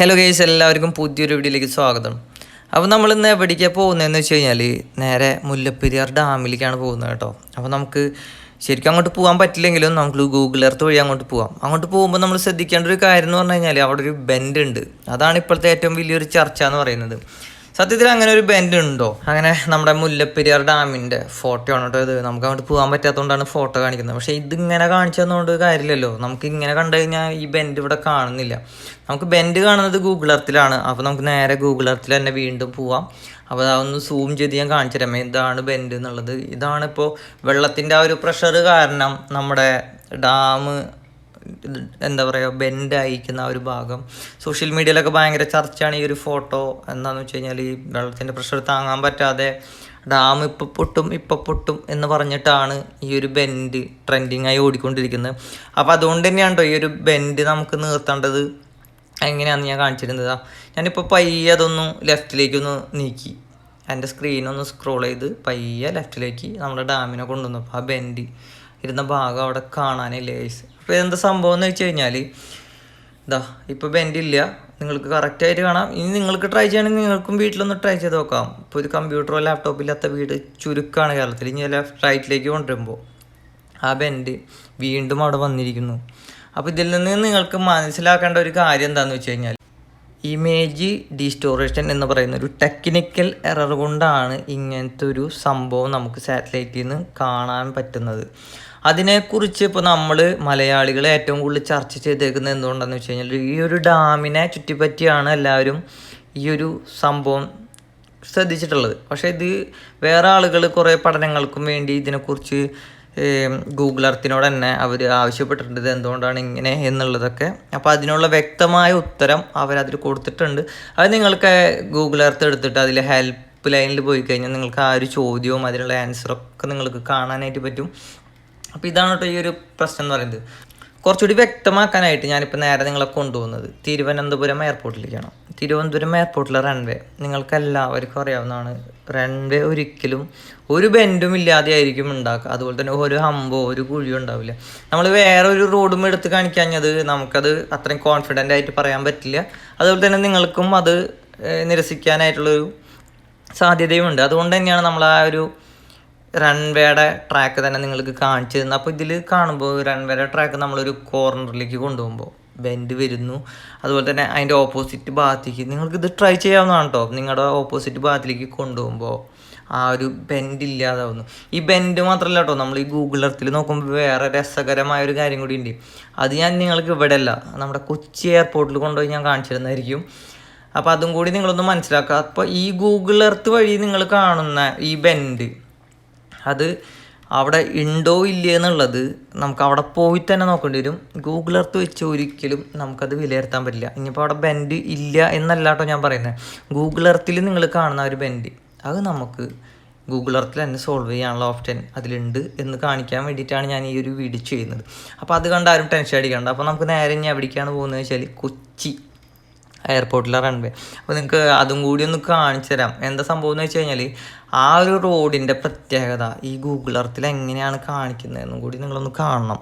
Hello guys എല്ലാവർക്കും പുതിയൊരു വീഡിയോയിലേക്ക് സ്വാഗതം. അപ്പോൾ നമ്മൾ ഇന്ന് എവിടേക്കാണ് പോകുന്നതെന്ന് വെച്ച് കഴിഞ്ഞാൽ നേരെ മുല്ലപ്പെരിയാർ ഡാമിലേക്കാണ് പോകുന്നത് കേട്ടോ. അപ്പോൾ നമുക്ക് ശരിക്കും അങ്ങോട്ട് പോകാൻ പറ്റില്ലെങ്കിലും നമുക്ക് ഗൂഗിൾ എർത്ത് വഴി അങ്ങോട്ട് പോകാം അങ്ങോട്ട് പോകുമ്പോൾ നമ്മൾ ശ്രദ്ധിക്കേണ്ട ഒരു കാര്യം എന്ന് പറഞ്ഞു കഴിഞ്ഞാൽ അവിടെ ഒരു ബെൻഡ് ഉണ്ട്. അതാണ് ഇപ്പോഴത്തെ ഏറ്റവും വലിയൊരു ചർച്ച എന്ന് പറയുന്നത്. സത്യത്തിൽ അങ്ങനെ ഒരു ബെൻഡ് ഉണ്ടോ? അങ്ങനെ നമ്മുടെ മുല്ലപ്പെരിയാർ ഡാമിന്റെ ഫോട്ടോ ആണ് കേട്ടോ ഇത്. നമുക്ക് അങ്ങോട്ട് പോകാൻ പറ്റാത്തതുകൊണ്ടാണ് ഫോട്ടോ കാണിക്കുന്നത്. പക്ഷേ ഇതിങ്ങനെ കാണിച്ചു തന്നുകൊണ്ട് കാര്യമില്ലല്ലോ. നമുക്ക് ഇങ്ങനെ കണ്ടു കഴിഞ്ഞാൽ ഈ ബെൻഡ് ഇവിടെ കാണുന്നില്ല. നമുക്ക് ബെൻഡ് കാണുന്നത് ഗൂഗിൾ എർത്തിലാണ് അപ്പോൾ നമുക്ക് നേരെ ഗൂഗിൾ എർത്തിൽ തന്നെ വീണ്ടും പോവാം. അപ്പോൾ അതൊന്ന് സൂം ചെയ്ത് ഞാൻ കാണിച്ചു തരാം. ഇതാണ് ബെൻഡ് എന്നുള്ളത്. ഇതാണ് ഇപ്പോൾ വെള്ളത്തിന്റെ ആ ഒരു പ്രഷർ കാരണം നമ്മുടെ ഡാം എന്താ പറയുക ബെൻഡ് ആ ഒരു ഭാഗം. സോഷ്യൽ മീഡിയയിലൊക്കെ ഭയങ്കര ചർച്ചയാണ് ഈ ഒരു ഫോട്ടോ എന്താണെന്ന് വെച്ച് കഴിഞ്ഞാൽ ഈ വെള്ളത്തിന്റെ പ്രഷർ താങ്ങാൻ പറ്റാതെ ഡാം ഇപ്പം പൊട്ടും ഇപ്പം പൊട്ടും എന്ന് പറഞ്ഞിട്ടാണ് ഈ ഒരു ബെൻഡ് ട്രെൻഡിങ് ആയി ഓടിക്കൊണ്ടിരിക്കുന്നത്. അപ്പോൾ അതുകൊണ്ട് തന്നെയാണ് ഈ ഒരു ബെൻഡ് നമുക്ക് നിർത്തേണ്ടത്. എങ്ങനെയാണെന്ന് ഞാൻ കാണിച്ചിരുന്നത്. ഞാനിപ്പോൾ പയ്യെ അതൊന്ന് ലെഫ്റ്റിലേക്കൊന്ന് നീക്കി. എന്റെ സ്ക്രീനൊന്ന് സ്ക്രോൾ ചെയ്ത് പയ്യെ ലെഫ്റ്റിലേക്ക് നമ്മുടെ ഡാമിനെ കൊണ്ടുവന്നു അപ്പോൾ ആ ബെൻഡ് ഇരുന്ന ഭാഗം അവിടെ കാണാനില്ല ഗൈസ് അപ്പോൾ ഇതെന്താ സംഭവം എന്ന് വെച്ച് കഴിഞ്ഞാൽ ഇതാ ഇപ്പോൾ ബെൻഡില്ല നിങ്ങൾക്ക് കറക്റ്റായിട്ട് കാണാം. ഇനി നിങ്ങൾക്ക് ട്രൈ ചെയ്യണമെങ്കിൽ നിങ്ങൾക്കും വീട്ടിലൊന്ന് ട്രൈ ചെയ്ത് നോക്കാം. ഇപ്പോൾ ഒരു കമ്പ്യൂട്ടറോ ലാപ്ടോപ്പോ ഇല്ലാത്ത വീട് ചുരുക്കമാണ് കേരളത്തിൽ. ഇനി ലെഫ്റ്റ് റൈറ്റിലേക്ക് കൊണ്ടുവരുമ്പോൾ ആ ബെൻഡ് വീണ്ടും അവിടെ വന്നിരിക്കുന്നു. അപ്പോൾ ഇതിൽ നിന്ന് നിങ്ങൾക്ക് മനസ്സിലാക്കേണ്ട ഒരു കാര്യം എന്താണെന്ന് വെച്ച് കഴിഞ്ഞാൽ ഇമേജ് ഡിസ്റ്റോറേഷൻ എന്ന് പറയുന്ന ഒരു ടെക്നിക്കൽ എറർ കൊണ്ടാണ് ഇങ്ങനത്തെ ഒരു സംഭവം നമുക്ക് സാറ്റലൈറ്റിൽ നിന്ന് കാണാൻ പറ്റുന്നത്. അതിനെക്കുറിച്ച് ഇപ്പോൾ നമ്മൾ മലയാളികൾ ഏറ്റവും കൂടുതൽ ചർച്ച ചെയ്തേക്കുന്നത് എന്തുകൊണ്ടാണെന്ന് വെച്ച് കഴിഞ്ഞാൽ ഈ ഒരു ഡാമിനെ ചുറ്റിപ്പറ്റിയാണ് എല്ലാവരും ഈ ഒരു സംഭവം ശ്രദ്ധിച്ചിട്ടുള്ളത്. പക്ഷേ ഇത് വേറെ ആളുകൾ കുറേ പഠനങ്ങൾക്കും വേണ്ടി ഇതിനെക്കുറിച്ച് ഗൂഗിൾ എർത്തിനോട് തന്നെ അവർ ആവശ്യപ്പെട്ടിട്ടുണ്ട് എന്തുകൊണ്ടാണ് ഇങ്ങനെ എന്നുള്ളതൊക്കെ. അപ്പോൾ അതിനുള്ള വ്യക്തമായ ഉത്തരം അവരതിൽ കൊടുത്തിട്ടുണ്ട്. അത് നിങ്ങൾക്ക് ഗൂഗിൾ എർത്ത് എടുത്തിട്ട് അതിൽ ഹെൽപ്പ് ലൈനിൽ പോയി കഴിഞ്ഞാൽ നിങ്ങൾക്ക് ആ ഒരു ചോദ്യവും അതിനുള്ള ആൻസറൊക്കെ നിങ്ങൾക്ക് കാണാനായിട്ട് പറ്റും. അപ്പോൾ ഇതാണ് കേട്ടോ ഈ ഒരു പ്രശ്നം എന്ന് പറയുന്നത്. കുറച്ചുകൂടി വ്യക്തമാക്കാനായിട്ട് ഞാനിപ്പോൾ നേരെ നിങ്ങളെ കൊണ്ടുപോകുന്നത്. തിരുവനന്തപുരം എയർപോർട്ടിലേക്കാണ് തിരുവനന്തപുരം എയർപോർട്ടിലെ റൺവേ നിങ്ങൾക്ക് എല്ലാവർക്കും അറിയാവുന്നതാണ്. റൺവേ ഒരിക്കലും ഒരു ബെൻഡും ഇല്ലാതെ ആയിരിക്കും ഉണ്ടാക്കുക. അതുപോലെ തന്നെ ഒരു ഹമ്പോ ഒരു കുഴിയോ ഉണ്ടാവില്ല. നമ്മൾ വേറെ ഒരു റോഡും എടുത്ത് കാണിക്കാഞ്ഞത് നമുക്കത് അത്രയും കോൺഫിഡന്റ് ആയിട്ട് പറയാൻ പറ്റില്ല. അതുപോലെ തന്നെ നിങ്ങൾക്കും അത് നിരസിക്കാനായിട്ടുള്ളൊരു സാധ്യതയുമുണ്ട്. അതുകൊണ്ട് തന്നെയാണ് നമ്മൾ ആ ഒരു റൺവേയുടെ ട്രാക്ക് തന്നെ നിങ്ങൾക്ക് കാണിച്ചു തരുന്നത് അപ്പോൾ ഇതിൽ കാണുമ്പോൾ റൺവേയുടെ ട്രാക്ക് നമ്മളൊരു കോർണറിലേക്ക് കൊണ്ടുപോകുമ്പോൾ ബെൻഡ് വരുന്നു. അതുപോലെ തന്നെ അതിന്റെ ഓപ്പോസിറ്റ് ഭാഗത്തേക്ക് നിങ്ങൾക്ക് ഇത് ട്രൈ ചെയ്യാവുന്നതാണ് കേട്ടോ നിങ്ങളുടെ ഓപ്പോസിറ്റ് ഭാഗത്തിലേക്ക് കൊണ്ടുപോകുമ്പോൾ ആ ഒരു ബെൻഡ് ഇല്ലാതാവുന്നു. ഈ ബെൻഡ് മാത്രമല്ല കേട്ടോ നമ്മൾ ഈ ഗൂഗിൾ എർത്തിൽ നോക്കുമ്പോൾ വേറെ രസകരമായ ഒരു കാര്യം കൂടി ഉണ്ട് അത് ഞാൻ നിങ്ങൾക്ക് ഇവിടെ അല്ല നമ്മുടെ കൊച്ചി എയർപോർട്ടിൽ കൊണ്ടുപോയി ഞാൻ കാണിച്ചു തരുന്നതായിരിക്കും. അപ്പോൾ അതും കൂടി നിങ്ങളൊന്ന് മനസ്സിലാക്കുക അപ്പോൾ ഈ ഗൂഗിൾ എർത്ത് വഴി നിങ്ങൾ കാണുന്ന ഈ ബെൻഡ് അത് അവിടെ ഉണ്ടോ ഇല്ലേ എന്നുള്ളത് നമുക്ക് അവിടെ പോയി തന്നെ നോക്കേണ്ടി വരും. ഗൂഗിൾ എർത്ത് വെച്ച് ഒരിക്കലും നമുക്കത് വിലയിരുത്താൻ പറ്റില്ല. ഇനിയിപ്പോൾ അവിടെ ബെൻഡ് ഇല്ല എന്നല്ല കേട്ടോ ഞാൻ പറയുന്നത് ഗൂഗിൾ എർത്തിൽ നിങ്ങൾ കാണുന്ന ഒരു ബെൻഡ് അത് നമുക്ക് ഗൂഗിൾ എർത്തിൽ തന്നെ സോൾവ് ചെയ്യാനുള്ള ഓപ്ഷൻ അതിലുണ്ട് എന്ന് കാണിക്കാൻ വേണ്ടിയിട്ടാണ് ഞാൻ ഈ ഒരു വീഡിയോ ചെയ്യുന്നത്. അപ്പോൾ അത് കണ്ട് ആരും ടെൻഷൻ അടിക്കണ്ട. അപ്പോൾ നമുക്ക് നേരെ ഇനി എവിടേക്കാണ് പോകുന്നത് വെച്ചാൽ കൊച്ചി. എയർപോർട്ടിലെ റൺവേ അപ്പോൾ നിങ്ങൾക്ക് അതും കൂടി ഒന്ന് കാണിച്ചു തരാം. എന്താ സംഭവം എന്ന് വെച്ച് കഴിഞ്ഞാൽ ആ ഒരു റോഡിന്റെ പ്രത്യേകത ഈ ഗൂഗിൾ എർത്തിൽ എങ്ങനെയാണ് കാണിക്കുന്നതെന്നും കൂടി നിങ്ങളൊന്ന് കാണണം.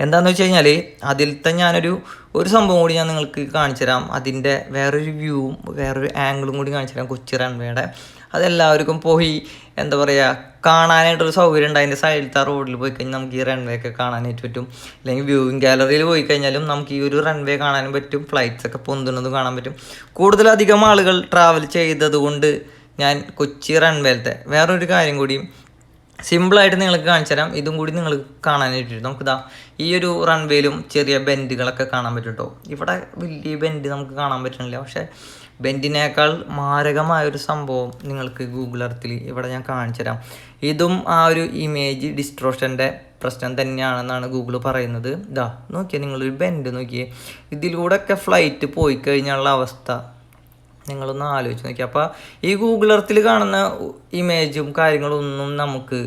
എന്താണെന്ന് വെച്ച് കഴിഞ്ഞാൽ അതിലത്തെ ഞാനൊരു ഒരു സംഭവം കൂടി ഞാൻ നിങ്ങൾക്ക് കാണിച്ചു തരാം. അതിന്റെ വേറൊരു വ്യൂവും വേറൊരു ആംഗിളും കൂടി കാണിച്ചു തരാം കൊച്ചി റൺവേയുടെ അതെല്ലാവർക്കും പോയി എന്താ പറയുക കാണാനായിട്ടൊരു സൗകര്യം ഉണ്ട്. അതിന്റെ സൈഡിലത്തെ റോഡിൽ പോയി കഴിഞ്ഞാൽ നമുക്ക് ഈ റൺവേ ഒക്കെ കാണാനായിട്ട് പറ്റും. അല്ലെങ്കിൽ വ്യൂവിങ് ഗാലറിയിൽ പോയി കഴിഞ്ഞാലും നമുക്ക് ഈ ഒരു റൺവേ കാണാനും പറ്റും. ഫ്ലൈറ്റ്സ് ഒക്കെ പൊന്തുന്നത് കാണാൻ പറ്റും. കൂടുതലധികം ആളുകൾ ട്രാവൽ ചെയ്തതുകൊണ്ട് ഞാൻ കൊച്ചി റൺവേലത്തെ വേറൊരു കാര്യം കൂടി സിമ്പിളായിട്ട് നിങ്ങൾക്ക് കാണിച്ചു തരാം. ഇതും കൂടി നിങ്ങൾ കാണാനായിട്ട് നമുക്ക് നമുക്കിതാ ഈ ഒരു റൺവേയിലും ചെറിയ ബെൻഡുകളൊക്കെ കാണാൻ പറ്റും കേട്ടോ ഇവിടെ വലിയ ബെൻഡ് നമുക്ക് കാണാൻ പറ്റണില്ല. പക്ഷേ ബെൻഡിനേക്കാൾ മാരകമായ ഒരു സംഭവം നിങ്ങൾക്ക് ഗൂഗിൾ എർത്തിൽ ഇവിടെ ഞാൻ കാണിച്ചു തരാം. ഇതും ആ ഒരു ഇമേജ് ഡിസ്ട്രോഷന്റെ പ്രശ്നം തന്നെയാണെന്നാണ് ഗൂഗിൾ പറയുന്നത്. ഇതാ നോക്കിയേ നിങ്ങളൊരു ബെൻഡ് നോക്കിയേ. ഇതിലൂടെ ഒക്കെ ഫ്ലൈറ്റ് പോയി കഴിഞ്ഞുള്ള അവസ്ഥ. നിങ്ങളൊന്ന് ആലോചിച്ച് നോക്കി അപ്പോൾ ഈ ഗൂഗിൾ എർത്തിൽ കാണുന്ന ഇമേജും കാര്യങ്ങളൊന്നും നമുക്ക്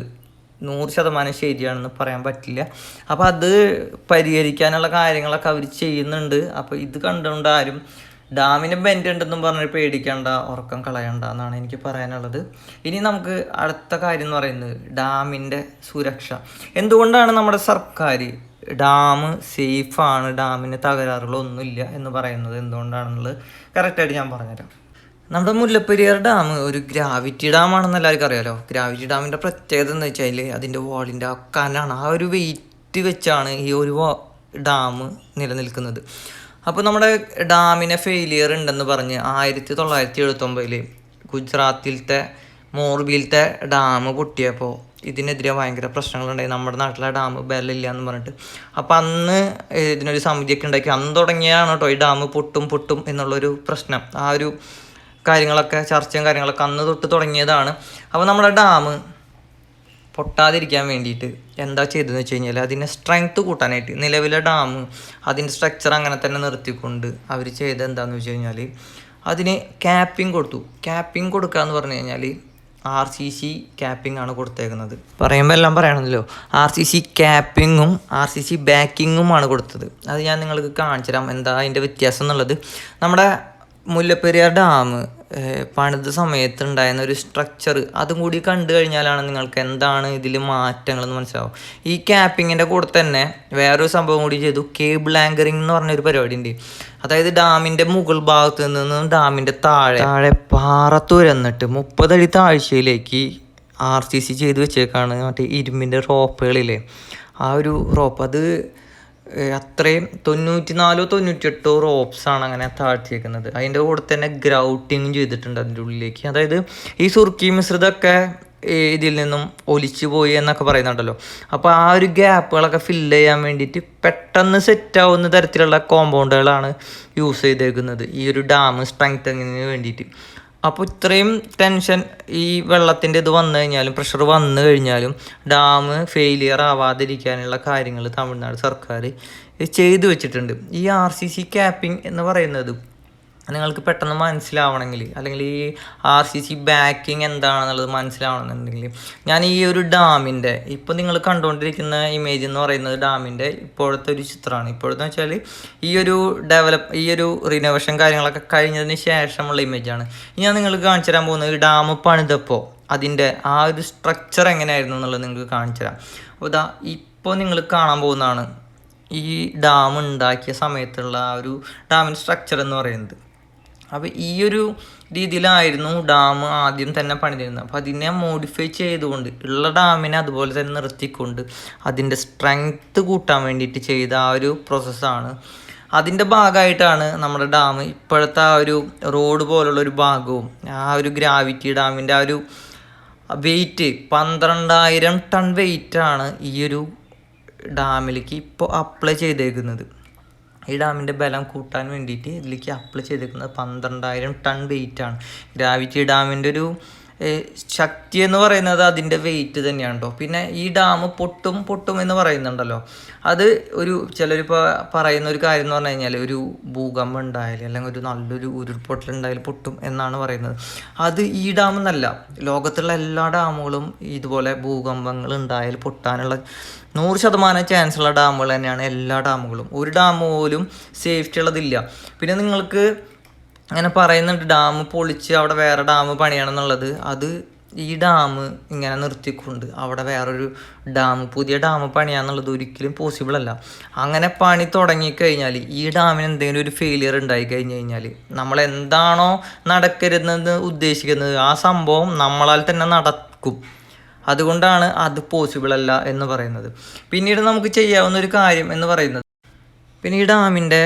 നൂറ് ശതമാനം ശരിയാണെന്ന് പറയാൻ പറ്റില്ല. അപ്പോൾ അത് പരിഹരിക്കാനുള്ള കാര്യങ്ങളൊക്കെ അവർ ചെയ്യുന്നുണ്ട്. അപ്പോൾ ഇത് കണ്ടുകൊണ്ട് ആരും ഡാമിന് ബെൻഡ് ഉണ്ടെന്നും പറഞ്ഞ് പേടിക്കണ്ട ഉറക്കം കളയണ്ട എന്നാണ് എനിക്ക് പറയാനുള്ളത്. ഇനി നമുക്ക് അടുത്ത കാര്യം എന്ന് പറയുന്നത് ഡാമിന്റെ സുരക്ഷ. എന്തുകൊണ്ടാണ് നമ്മുടെ സർക്കാർ ഡാം സേഫാണ് ഡാമിന് തകരാറുകളൊന്നുമില്ല എന്ന് പറയുന്നത്? എന്തുകൊണ്ടാണെന്നുള്ളത് കറക്റ്റായിട്ട് ഞാൻ പറഞ്ഞുതരാം. നമ്മുടെ മുല്ലപ്പെരിയാർ ഡാം ഒരു ഗ്രാവിറ്റി ഡാമാണെന്ന് എല്ലാവർക്കും അറിയാലോ. ഗ്രാവിറ്റി ഡാമിന്റെ പ്രത്യേകത എന്ന് വെച്ചാൽ അതിന്റെ വാളിന്റെ ആ കനാണ് ആ ഒരു വെയിറ്റ് വെച്ചാണ് ഈ ഒരു ഡാം നിലനിൽക്കുന്നത്. അപ്പോൾ നമ്മുടെ ഡാമിനെ ഫെയിലിയർ ഉണ്ടെന്ന് പറഞ്ഞ് ആയിരത്തി തൊള്ളായിരത്തി എഴുപത്തൊമ്പതിൽ ഗുജറാത്തിലത്തെ മോർബിയിലത്തെ ഡാം പൊട്ടിയപ്പോൾ ഇതിനെതിരെ ഭയങ്കര പ്രശ്നങ്ങളുണ്ടായി. നമ്മുടെ നാട്ടിലെ ഡാം ബലില്ല എന്ന് പറഞ്ഞിട്ട്. അപ്പോൾ അന്ന് ഇതിനൊരു സമിതിയൊക്കെ ഉണ്ടാക്കി. അന്ന് തുടങ്ങിയാണ് കേട്ടോ ഈ ഡാം പൊട്ടും പൊട്ടും എന്നുള്ളൊരു പ്രശ്നം. ആ ഒരു കാര്യങ്ങളൊക്കെ ചർച്ചയും കാര്യങ്ങളൊക്കെ അന്ന് തൊട്ട് തുടങ്ങിയതാണ്. അപ്പോൾ നമ്മുടെ ഡാം പൊട്ടാതിരിക്കാൻ വേണ്ടിയിട്ട് എന്താ ചെയ്തതെന്ന് വെച്ച് കഴിഞ്ഞാൽ അതിന്റെ സ്ട്രെങ്ത് കൂട്ടാനായിട്ട് നിലവിലെ ഡാം അതിന്റെ സ്ട്രക്ചർ അങ്ങനെ തന്നെ നിർത്തിക്കൊണ്ട് അവർ ചെയ്ത് എന്താണെന്ന് വെച്ച് കഴിഞ്ഞാൽ അതിന് ക്യാപ്പിംഗ് കൊടുത്തു. ക്യാപ്പിംഗ് കൊടുക്കുക എന്ന് പറഞ്ഞു കഴിഞ്ഞാൽ ആർ സി സി ക്യാപ്പിംഗ് ആണ് കൊടുത്തേക്കുന്നത്. പറയുമ്പോൾ എല്ലാം പറയണമല്ലോ ആർ സി സി ക്യാപ്പിങ്ങും ആർ സി സി ബാക്കിങ്ങുമാണ് കൊടുത്തത്. അത് ഞാൻ നിങ്ങൾക്ക് കാണിച്ചു തരാം എന്താ അതിന്റെ വ്യത്യാസം എന്നുള്ളത്? നമ്മുടെ മുല്ലപ്പെരിയാർ ഡാം പണിത സമയത്ത് ഉണ്ടായിരുന്ന ഒരു സ്ട്രക്ചർ അതും കൂടി കണ്ടു കഴിഞ്ഞാലാണ് നിങ്ങൾക്ക് എന്താണ് ഇതിൽ മാറ്റങ്ങളെന്ന് മനസ്സിലാവും. ഈ ക്യാപ്പിങ്ങിന്റെ കൂടെ തന്നെ വേറൊരു സംഭവം കൂടി ചെയ്തു. കേബിൾ ആങ്കറിംഗ് എന്ന് പറഞ്ഞൊരു പരിപാടി ഉണ്ട്. അതായത് ഡാമിന്റെ മുകൾ ഭാഗത്ത് നിന്നും ഡാമിന്റെ താഴെ താഴെ പാറ തുരന്നിട്ട് മുപ്പതടി താഴ്ചയിലേക്ക് ആർ സി സി ചെയ്ത് വെച്ചേക്കാണ്. മറ്റേ ഇരുമ്പിന്റെ റോപ്പുകളില്ലേ ആ ഒരു റോപ്പ് അത് അത്രയും തൊണ്ണൂറ്റി നാലോ തൊണ്ണൂറ്റി എട്ടോ റോപ്സാണ് അങ്ങനെ താഴ്ത്തിയേക്കുന്നത്. അതിന്റെ കൂടെ തന്നെ ഗ്രൗട്ടിങ് ചെയ്തിട്ടുണ്ട് അതിന്റെ ഉള്ളിലേക്ക്. അതായത് ഈ സുർക്കി മിശ്രിതമൊക്കെ ഇതിൽ നിന്നും ഒലിച്ചു പോയി എന്നൊക്കെ പറയുന്നുണ്ടല്ലോ. അപ്പോൾ ആ ഒരു ഗ്യാപ്പുകളൊക്കെ ഫില്ല് ചെയ്യാൻ വേണ്ടിയിട്ട് പെട്ടെന്ന് സെറ്റാവുന്ന തരത്തിലുള്ള കോമ്പൗണ്ടുകളാണ് യൂസ് ചെയ്തേക്കുന്നത്. ഈ ഒരു ഡാം സ്ട്രെങ്തനിങ്ങിന് വേണ്ടിയിട്ട്. അപ്പോൾ ഇത്രയും ടെൻഷൻ ഈ വെള്ളത്തിന്റെ ഇത് വന്നു കഴിഞ്ഞാലും പ്രഷർ വന്നു കഴിഞ്ഞാലും ഡാം ഫെയിലിയർ ആവാതിരിക്കാനുള്ള കാര്യങ്ങൾ തമിഴ്നാട് സർക്കാർ ചെയ്തു വെച്ചിട്ടുണ്ട്. ഈ ആർ സി സി ക്യാപ്പിംഗ് എന്ന് പറയുന്നത് നിങ്ങൾക്ക് പെട്ടെന്ന് മനസ്സിലാവണമെങ്കിൽ അല്ലെങ്കിൽ ഈ ആർ സി സി ബാക്കിങ് എന്താണെന്നുള്ളത് മനസ്സിലാവണമെന്നുണ്ടെങ്കിൽ ഞാൻ ഈ ഒരു ഡാമിന്റെ ഇപ്പോൾ നിങ്ങൾ കണ്ടുകൊണ്ടിരിക്കുന്ന ഇമേജ് എന്ന് പറയുന്നത് ഡാമിന്റെ ഇപ്പോഴത്തെ ഒരു ചിത്രമാണ്. ഇപ്പോഴത്തെ വെച്ചാൽ ഈ ഒരു ഡെവലപ്പ് ഈ ഒരു റിനോവേഷൻ കാര്യങ്ങളൊക്കെ കഴിഞ്ഞതിന് ശേഷമുള്ള ഇമേജാണ് ഞാൻ നിങ്ങൾക്ക് കാണിച്ചു തരാൻ പോകുന്നത് ഈ ഡാം പണിതപ്പോൾ അതിന്റെ ആ ഒരു സ്ട്രക്ചർ എങ്ങനെയായിരുന്നു എന്നുള്ളത് നിങ്ങൾക്ക് കാണിച്ചു തരാം. അപ്പോൾ ഇതാ ഇപ്പോൾ നിങ്ങൾ കാണാൻ പോകുന്നതാണ് ഈ ഡാം ഉണ്ടാക്കിയ സമയത്തുള്ള ആ ഒരു ഡാമിന്റെ സ്ട്രക്ചർ എന്ന് പറയുന്നത്. അപ്പോൾ ഈ ഒരു രീതിയിലായിരുന്നു ഡാം ആദ്യം തന്നെ പണിതിരുന്നത്. അപ്പോൾ അതിനെ മോഡിഫൈ ചെയ്തുകൊണ്ട് ഉള്ള ഡാമിനെ അതുപോലെ തന്നെ നിർത്തിക്കൊണ്ട് അതിന്റെ സ്ട്രെങ്ത്ത് കൂട്ടാൻ വേണ്ടിയിട്ട് ചെയ്ത ആ ഒരു പ്രോസസ്സാണ് അതിന്റെ ഭാഗമായിട്ടാണ് നമ്മുടെ ഡാം ഇപ്പോഴത്തെ ആ ഒരു റോഡ് പോലുള്ള ഒരു ഭാഗവും ആ ഒരു ഗ്രാവിറ്റി ഡാമിന്റെ ആ ഒരു വെയിറ്റ് പന്ത്രണ്ടായിരം ടൺ വെയിറ്റാണ് ഈ ഒരു ഡാമിലേക്ക് ഇപ്പോൾ അപ്ലൈ ചെയ്തേക്കുന്നത്. ഈ ഡാമിന്റെ ബലം കൂട്ടാൻ വേണ്ടിയിട്ട് ഇതിലേക്ക് അപ്ലൈ ചെയ്തിരിക്കുന്നത് പന്ത്രണ്ടായിരം ടൺ വെയിറ്റാണ് ഗ്രാവിറ്റി ഡാമിന്റെ ഒരു ശക്തി എന്ന് പറയുന്നത് അതിന്റെ വെയിറ്റ് തന്നെയാണ് കേട്ടോ പിന്നെ ഈ ഡാം പൊട്ടും പൊട്ടും എന്ന് പറയുന്നുണ്ടല്ലോ. അത് ഒരു ചിലരിപ്പോൾ പറയുന്ന ഒരു കാര്യം എന്ന് പറഞ്ഞു കഴിഞ്ഞാൽ ഒരു ഭൂകമ്പം ഉണ്ടായാലും അല്ലെങ്കിൽ ഒരു നല്ലൊരു ഉരുൾപൊട്ടൽ ഉണ്ടായാലും പൊട്ടും എന്നാണ് പറയുന്നത്. അത് ഈ ഡാം എന്നല്ല. ലോകത്തുള്ള എല്ലാ ഡാമുകളും ഇതുപോലെ ഭൂകമ്പങ്ങൾ ഉണ്ടായാൽ പൊട്ടാനുള്ള നൂറ് ശതമാനം ചാൻസ് ഉള്ള ഡാമുകൾ തന്നെയാണ് എല്ലാ ഡാമുകളും ഒരു ഡാം പോലും സേഫ്റ്റി ഉള്ളതില്ല. പിന്നെ നിങ്ങൾക്ക് അങ്ങനെ പറയുന്നുണ്ട് ഡാം പൊളിച്ച് അവിടെ വേറെ ഡാം പണിയണം എന്നുള്ളത് അത് ഈ ഡാം ഇങ്ങനെ നിർത്തിക്കൊണ്ട് അവിടെ വേറൊരു ഡാം പുതിയ ഡാം പണിയാന്നുള്ളത് ഒരിക്കലും പോസിബിൾ അല്ല. അങ്ങനെ പണി തുടങ്ങിക്കഴിഞ്ഞാൽ ഈ ഡാമിന് എന്തെങ്കിലും ഒരു ഫെയിലിയർ ഉണ്ടായി കഴിഞ്ഞ് കഴിഞ്ഞാൽ നമ്മൾ എന്താണോ നടക്കരുതെന്ന് ഉദ്ദേശിക്കുന്നത് ആ സംഭവം നമ്മളാൽ തന്നെ നടക്കും. അതുകൊണ്ടാണ് അത് പോസിബിൾ അല്ല എന്ന് പറയുന്നത്. പിന്നീട് നമുക്ക് ചെയ്യാവുന്ന ഒരു കാര്യം എന്ന് പറയുന്നത് പിന്നെ ഈ ഡാമിന്റെ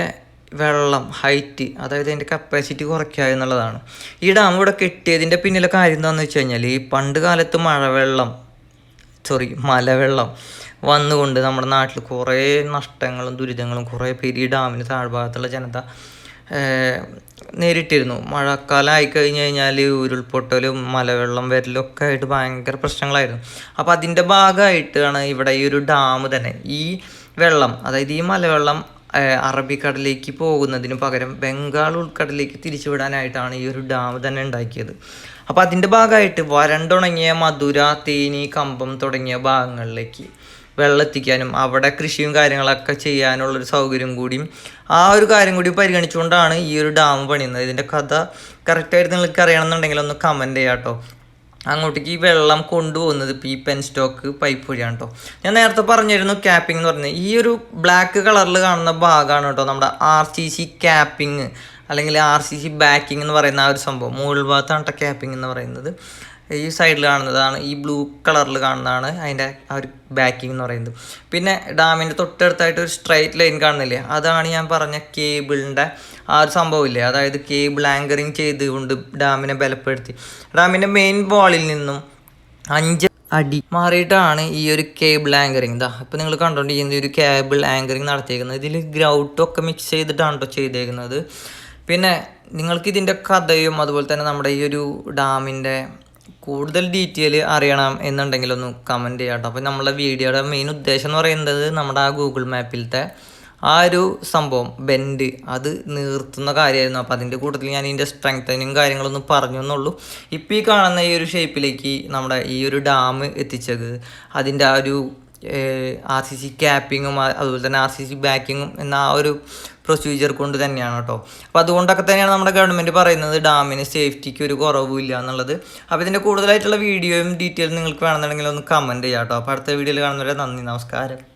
വെള്ളം ഹൈറ്റ് അതായത് അതിന്റെ കപ്പാസിറ്റി കുറയ്ക്കുക എന്നുള്ളതാണ്. ഈ ഡാം ഇവിടെ കെട്ടിയതിന്റെ പിന്നിലെ കാര്യം എന്താണെന്ന് വെച്ച് കഴിഞ്ഞാൽ ഈ പണ്ട് കാലത്ത് മഴവെള്ളം സോറി മലവെള്ളം വന്നുകൊണ്ട് നമ്മുടെ നാട്ടിൽ കുറേ നഷ്ടങ്ങളും ദുരിതങ്ങളും കുറേ പേര് ഈ ഡാമിന് താഴ്ഭാഗത്തുള്ള ജനത നേരിട്ടിരുന്നു. മഴക്കാലം ആയിക്കഴിഞ്ഞ് കഴിഞ്ഞാൽ ഉരുൾപൊട്ടലും മലവെള്ളം വരലും ഒക്കെ ആയിട്ട് ഭയങ്കര പ്രശ്നങ്ങളായിരുന്നു. അപ്പോൾ അതിന്റെ ഭാഗമായിട്ടാണ് ഇവിടെ ഈ ഒരു ഡാം തന്നെ. ഈ വെള്ളം അതായത് ഈ മലവെള്ളം അറബിക്കടലിലേക്ക് പോകുന്നതിന് പകരം ബംഗാൾ ഉൾക്കടലിലേക്ക് തിരിച്ചുവിടാനായിട്ടാണ് ഈ ഒരു ഡാം തന്നെ ഉണ്ടാക്കിയത്. അപ്പോൾ അതിന്റെ ഭാഗമായിട്ട് വരണ്ടുണങ്ങിയ മധുര തേനി കമ്പം തുടങ്ങിയ ഭാഗങ്ങളിലേക്ക് വെള്ളം എത്തിക്കാനും അവിടെ കൃഷിയും കാര്യങ്ങളൊക്കെ ചെയ്യാനുള്ളൊരു സൗകര്യം കൂടിയും ആ ഒരു കാര്യം കൂടി പരിഗണിച്ചുകൊണ്ടാണ് ഈ ഒരു ഡാം പണിയുന്നത്. ഇതിന്റെ കഥ കറക്റ്റായിട്ട് നിങ്ങൾക്ക് അറിയണമെന്നുണ്ടെങ്കിൽ ഒന്ന് കമന്റ് ചെയ്യാം കേട്ടോ അങ്ങോട്ടേക്ക് ഈ വെള്ളം കൊണ്ടുപോകുന്നത് ഇപ്പോൾ ഈ പെൻ സ്റ്റോക്ക് പൈപ്പ് വഴിയാണ് കേട്ടോ ഞാൻ നേരത്തെ പറഞ്ഞിരുന്നു ക്യാപ്പിംഗ് എന്ന് പറഞ്ഞത്. ഈ ഒരു ബ്ലാക്ക് കളറിൽ കാണുന്ന ഭാഗമാണ് കേട്ടോ നമ്മുടെ ആർ സി സി ക്യാപ്പിംഗ് അല്ലെങ്കിൽ ആർ സി സി ബാക്കിംഗ് എന്ന് പറയുന്ന ആ ഒരു സംഭവം. മുകൾ ഭാഗത്താണ് കേട്ടോ ക്യാപ്പിംഗ് എന്ന് പറയുന്നത്. ഈ സൈഡിൽ കാണുന്നതാണ് ഈ ബ്ലൂ കളറിൽ കാണുന്നതാണ് അതിന്റെ ആ ഒരു ബാക്കിംഗ് എന്ന് പറയുന്നത്. പിന്നെ ഡാമിന്റെ തൊട്ടടുത്തായിട്ട് ഒരു സ്ട്രൈറ്റ് ലൈൻ കാണുന്നില്ലേ? അതാണ് ഞാൻ പറഞ്ഞ കേബിളിന്റെ ആ ഒരു സംഭവമില്ലേ അതായത് കേബിൾ ആങ്കറിങ് ചെയ്തുകൊണ്ട് ഡാമിനെ ബലപ്പെടുത്തി. ഡാമിന്റെ മെയിൻ വാളിൽ നിന്നും അഞ്ച് അടി മാറിയിട്ടാണ് ഈ ഒരു കേബിൾ ആങ്കറിങ് ഇതാ ഇപ്പം നിങ്ങൾ കണ്ടുകൊണ്ടിരിക്കുന്ന ഈ ഒരു കേബിൾ ആങ്കറിങ് നടത്തിയേക്കുന്നത്. ഇതിൽ ഗ്രൗട്ടൊക്കെ മിക്സ് ചെയ്തിട്ടാണ് കേട്ടോ ചെയ്തേക്കുന്നത്. പിന്നെ നിങ്ങൾക്ക് ഇതിന്റെ കഥയും അതുപോലെ തന്നെ നമ്മുടെ ഈ ഒരു ഡാമിന്റെ കൂടുതൽ ഡീറ്റെയിൽ അറിയണം എന്നുണ്ടെങ്കിൽ ഒന്ന് കമന്റ് ചെയ്യാം കേട്ടോ. അപ്പോൾ നമ്മളെ വീഡിയോയുടെ മെയിൻ ഉദ്ദേശം എന്ന് പറയുന്നത് നമ്മുടെ ആ ഗൂഗിൾ മാപ്പിലത്തെ ആ ഒരു സംഭവം ബെൻഡ് അത് നിർത്തുന്ന കാര്യമായിരുന്നു. അപ്പോൾ അതിന്റെ കൂട്ടത്തിൽ ഞാൻ ഇതിന്റെ സ്ട്രെങ്തനിങ് കാര്യങ്ങളൊന്നും പറഞ്ഞു എന്നുള്ളൂ. ഇപ്പോൾ ഈ കാണുന്ന ഈ ഒരു ഷേപ്പിലേക്ക് നമ്മുടെ ഈ ഒരു ഡാം എത്തിച്ചത് അതിന്റെ ആ ഒരു ആർ സി സി ക്യാപ്പിങ്ങും അതുപോലെ തന്നെ ആർ സി സി ബാക്കിങ്ങും എന്ന ആ ഒരു പ്രൊസീജിയർ കൊണ്ട് തന്നെയാണ് കേട്ടോ. അപ്പോൾ അതുകൊണ്ടൊക്കെ തന്നെയാണ് നമ്മുടെ ഗവൺമെന്റ് പറയുന്നത് ഡാമിന് സേഫ്റ്റിക്ക് ഒരു കുറവുമില്ല എന്നുള്ളത്. അപ്പോൾ ഇതിന്റെ കൂടുതലായിട്ടുള്ള വീഡിയോയും ഡീറ്റെയിലും നിങ്ങൾക്ക് വേണമെന്നുണ്ടെങ്കിൽ ഒന്ന് കമന്റ് ചെയ്യാം കേട്ടോ. അപ്പോൾ അടുത്ത വീഡിയോയിൽ കാണുന്നവരെ നന്ദി നമസ്കാരം.